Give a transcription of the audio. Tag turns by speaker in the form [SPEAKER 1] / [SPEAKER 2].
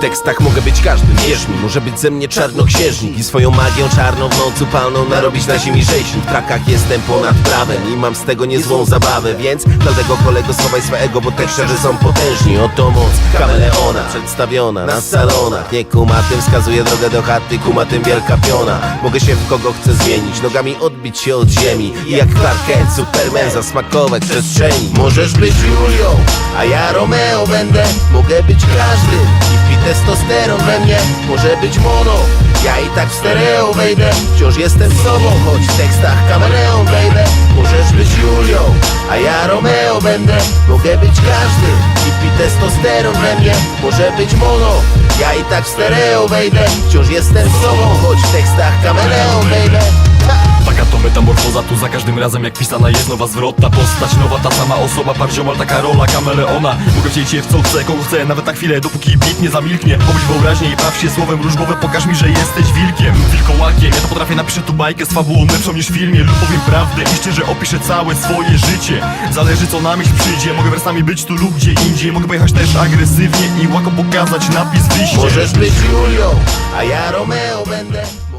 [SPEAKER 1] tekstach mogę być każdym, wierz mi Może być ze mnie czarnoksiężnik I swoją magią czarną w nocy palną narobić na ziemi rzeźnik W trakach jestem ponad prawem i mam z tego niezłą zabawę Więc dlatego kolego schowaj swego, bo te szczerze są potężni. Oto moc kameleona przedstawiona na salonach. Nie kumatym wskazuje drogę do chaty, kumatym wielka piona. Mogę się w kogo chcę zmienić, nogami odbić się od ziemi. I jak Clark Kent, Superman zasmakować przestrzeni. Możesz być Julią, a ja Romeo będę. Mogę być pi testosteron we mnie. Może być mono, ja i tak w stereo wejdę. Wciąż jestem sobą, choć w tekstach kameleon wejdę. Możesz być Julią, a ja Romeo będę. Mogę być każdym i pi testosteron we mnie. Może być mono, ja i tak w stereo wejdę. Wciąż jestem sobą, choć w tekstach kameleon wejdę
[SPEAKER 2] tu za każdym razem jak pisana jest nowa zwrotna postać. Nowa ta sama osoba, pardziomal taka rola kameleona. Mogę wcielić się w co chcę, kogo chcę, nawet na chwilę, dopóki bit nie zamilknie. Pomyśl wyobraźnię i baw się słowem różgowym, pokaż mi, że jesteś wilkiem. Wilkołakiem Ja to potrafię napiszę tu bajkę z fabułą lepszą niż w filmie lub powiem prawdę i szczerze opiszę całe swoje życie. Zależy co na myśl przyjdzie, mogę wersami być tu lub gdzie indziej. Mogę pojechać też agresywnie i łako pokazać napis wyjście
[SPEAKER 1] Możesz być Julią, a ja Romeo będę